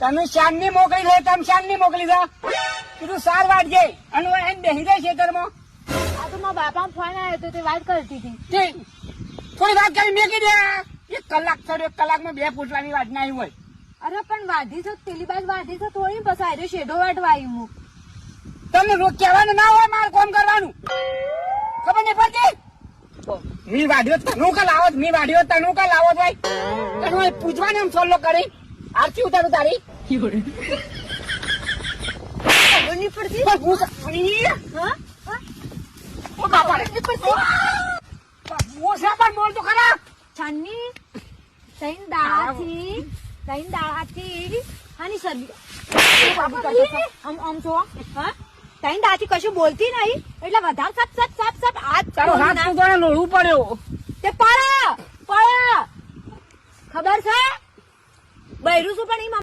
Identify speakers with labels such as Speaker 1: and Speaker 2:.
Speaker 1: તમે શાનની મોકલી દે તમે શાનની મોકલી દો. કીધું સાર વાટજે. અને એમ બેસી જાય ખેતરમાં.
Speaker 2: આ તો મારા બાપા ફોન આવ્યો તો તે વાત કરતી હતી.
Speaker 1: થોડી વાત કરી મેકી દે એક કલાક થયો એક કલાકમાં બે પૂછવાની વાત ના હોય.
Speaker 2: અરે પણ વાઢી તો પેલી બાજુ વાઢી તો થોડી બસ આવ્યો શેડો વાટવાયું હું.
Speaker 1: તમને રોજ કહેવાનું ના હોય મારે કોમ કરવાનું? ખબર નહીં પડતી? મી વાડ્યો તનુકા લાવો મી વાડ્યો તનુકા લાવો ભાઈ. પૂછવાની એ પૂછવાનું એમ સોલ્લો કરી. આરતી ઉતારું તારી.
Speaker 2: ખબર નહીં પડતી
Speaker 1: પણ પૂછ અણી,
Speaker 2: હા? હા?
Speaker 1: ઓ બાપા રે. ઓછા પણ બોલ તો ખરા.
Speaker 2: છાનની તૈન દાળાથી તૈન દાળાથી આની સદી આમ આમ જો હા? તૈન દાળાથી કશું બોલતી નહીં. એટલે વધારે સપ સપ સપ સપ આજ
Speaker 1: તારો હાથ તને પડ્યો.
Speaker 2: તે પડા પડા ખબર છે? બૈરું છું પણ